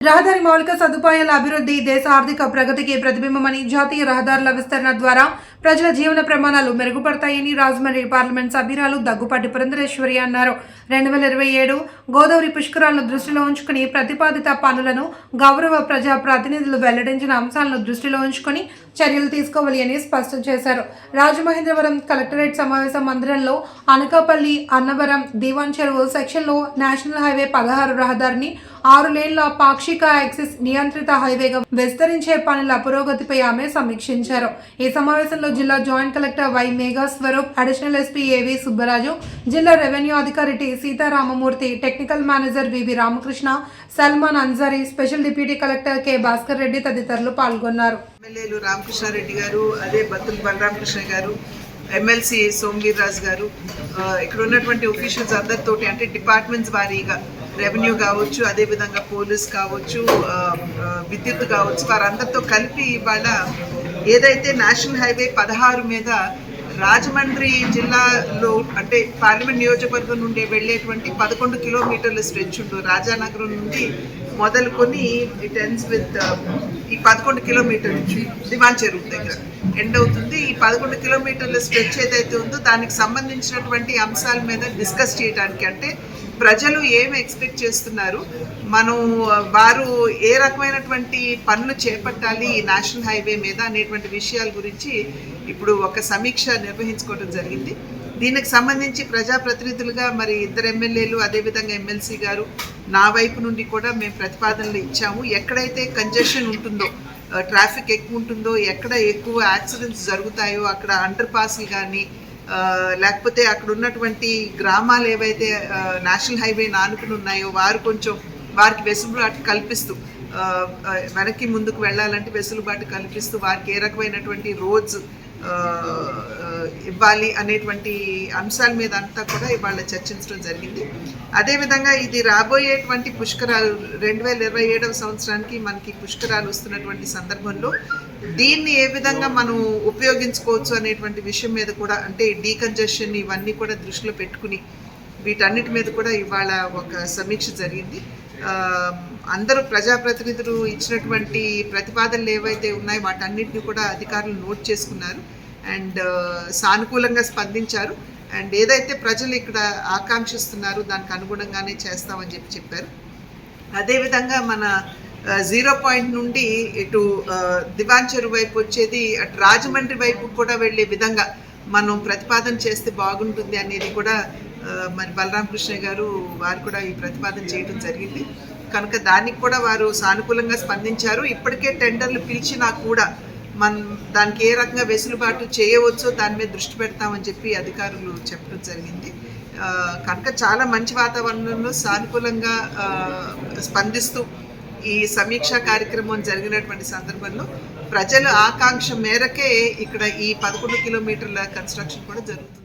రహదారి మౌలిక సదుపాయాల అభివృద్ధి దేశ ఆర్థిక ప్రగతికి ప్రతిబింబమని జాతీయ రహదారుల విస్తరణ ద్వారా ప్రజల జీవన ప్రమాణాలు మెరుగుపడతాయని రాజమండ్రి పార్లమెంట్ సభ్యురాలు దగ్గుపాటి పురంధరేశ్వరి అన్నారు. రెండు వేల ఇరవై ఏడు గోదావరి పుష్కరాలను దృష్టిలో ఉంచుకుని ప్రతిపాదిత పనులను గౌరవ ప్రజా ప్రతినిధులు వెల్లడించిన అంశాలను దృష్టిలో ఉంచుకొని చర్యలు తీసుకోవాలి అని స్పష్టం చేశారు. రాజమహేంద్రవరం కలెక్టరేట్ సమావేశ మందిరంలో అనకాపల్లి అన్నవరం దీవాన్ చెరువు సెక్షన్లో నేషనల్ హైవే పదహారు రహదారిని ఆరు లేన్ల పాక్షిక యాక్సిస్ నియంత్రిత హైవేగా విస్తరించే పనుల పురోగతిపై ఆమె సమీక్షించారు. ఈ సమావేశంలో జిల్లా joint collector Y Megha Swaroop additional SP AV Subbaraju జిల్లా రెవెన్యూ అధికారి T Sitaramamurthy technical manager VV Ramakrishna Salman Ansari special deputy collector K Bhaskar Reddy తదితరులు పాల్గొన్నారు. ఎమ్మెల్యేలు రామకృష్ణారెడ్డి గారు అదే బతుల్ బలరామకృష్ణ గారు ఎమ్మెల్సీ సోమవీర్ రాజు గారు ఇక్కడ ఉన్నటువంటి ఒఫీషియల్స్ అందరితోటి అంటే డిపార్ట్మెంట్స్ వారీగా రెవెన్యూ కావచ్చు అదేవిధంగా పోలీస్ కావచ్చు విద్యుత్ కావచ్చు వారందరితో కలిపి ఇవాళ ఏదైతే నేషనల్ హైవే పదహారు మీద రాజమండ్రి జిల్లాలో అంటే పార్లమెంట్ నియోజకవర్గం నుండి వెళ్ళేటువంటి పదకొండు కిలోమీటర్ల స్ట్రెచ్ ఉండు రాజానగరం నుండి మొదలుకొని ఇట్ ఎండ్స్ విత్ ఈ పదకొండు కిలోమీటర్ దివాన్ చెరువు దగ్గర ఎండ్ అవుతుంది. ఈ పదకొండు కిలోమీటర్ల స్ట్రెచ్ ఏదైతే ఉందో దానికి సంబంధించినటువంటి అంశాల మీద డిస్కస్ చేయడానికి అంటే ప్రజలు ఏమి ఎక్స్పెక్ట్ చేస్తున్నారు మనం వారు ఏ రకమైనటువంటి పనులు చేపట్టాలి ఈ నేషనల్ హైవే మీద అనేటువంటి విషయాల గురించి ఇప్పుడు ఒక సమీక్ష నిర్వహించుకోవడం జరిగింది. దీనికి సంబంధించి ప్రజాప్రతినిధులుగా మరి ఇద్దరు ఎమ్మెల్యేలు అదేవిధంగా ఎమ్మెల్సీ గారు నా వైపు నుండి కూడా మేము ప్రతిపాదనలు ఇచ్చాము. ఎక్కడైతే కంజెషన్ ఉంటుందో ట్రాఫిక్ ఎక్కువ ఉంటుందో ఎక్కడ ఎక్కువ యాక్సిడెంట్స్ జరుగుతాయో అక్కడ అండర్ పాస్లు కానీ లేకపోతే అక్కడ ఉన్నటువంటి గ్రామాలు ఏవైతే నేషనల్ హైవే నానుకుని ఉన్నాయో వారు కొంచెం వారికి వెసులుబాటు కల్పిస్తూ వెనక్కి ముందుకు వెళ్ళాలంటే వెసులుబాటు కల్పిస్తూ వారికి ఏ రకమైనటువంటి రోడ్స్ ఇవ్వాలి అనేటువంటి అంశాల మీద అంతా కూడా ఇవాళ చర్చించడం జరిగింది. అదేవిధంగా ఇది రాబోయేటువంటి పుష్కరాలు రెండు వేల ఇరవై ఏడవ సంవత్సరానికి మనకి పుష్కరాలు వస్తున్నటువంటి సందర్భంలో దీన్ని ఏ విధంగా మనం ఉపయోగించుకోవచ్చు అనేటువంటి విషయం మీద కూడా అంటే డీకంజెషన్ ఇవన్నీ కూడా దృష్టిలో పెట్టుకుని వీటన్నిటి మీద కూడా ఇవాళ ఒక సమీక్ష జరిగింది. అందరూ ప్రజాప్రతినిధులు ఇచ్చినటువంటి ప్రతిపాదనలు ఏవైతే ఉన్నాయో వాటన్నిటిని కూడా అధికారులు నోట్ చేసుకున్నారు. అండ్ సానుకూలంగా స్పందించారు. అండ్ ఏదైతే ప్రజలు ఇక్కడ ఆకాంక్షిస్తున్నారో దానికి అనుగుణంగానే చేస్తామని చెప్పి చెప్పారు. అదేవిధంగా మన జీరో పాయింట్ నుండి ఇటు ఆ, దివాన్ చెరువు వైపు వచ్చేది అటు రాజమండ్రి వైపు కూడా వెళ్ళే విధంగా మనం ప్రతిపాదన చేస్తే బాగుంటుంది అనేది కూడా మరి బలరామకృష్ణ గారు వారు కూడా ఈ ప్రతిపాదన చేయడం జరిగింది. కనుక దానికి కూడా వారు సానుకూలంగా స్పందించారు. ఇప్పటికే టెండర్లు పిలిచినా కూడా మనం దానికి ఏ రకంగా వెసులుబాటు చేయవచ్చో దాని మీద దృష్టి పెడతామని చెప్పి అధికారులు చెప్పడం జరిగింది. కనుక చాలా మంచి వాతావరణంలో సానుకూలంగా స్పందిస్తూ ఈ సమీక్ష కార్యక్రమం జరిగినటువంటి సందర్భంలో ప్రజల ఆకాంక్ష మేరకే ఇక్కడ ఈ పదకొండు కిలోమీటర్ల కన్స్ట్రక్షన్ కూడా జరుగుతుంది.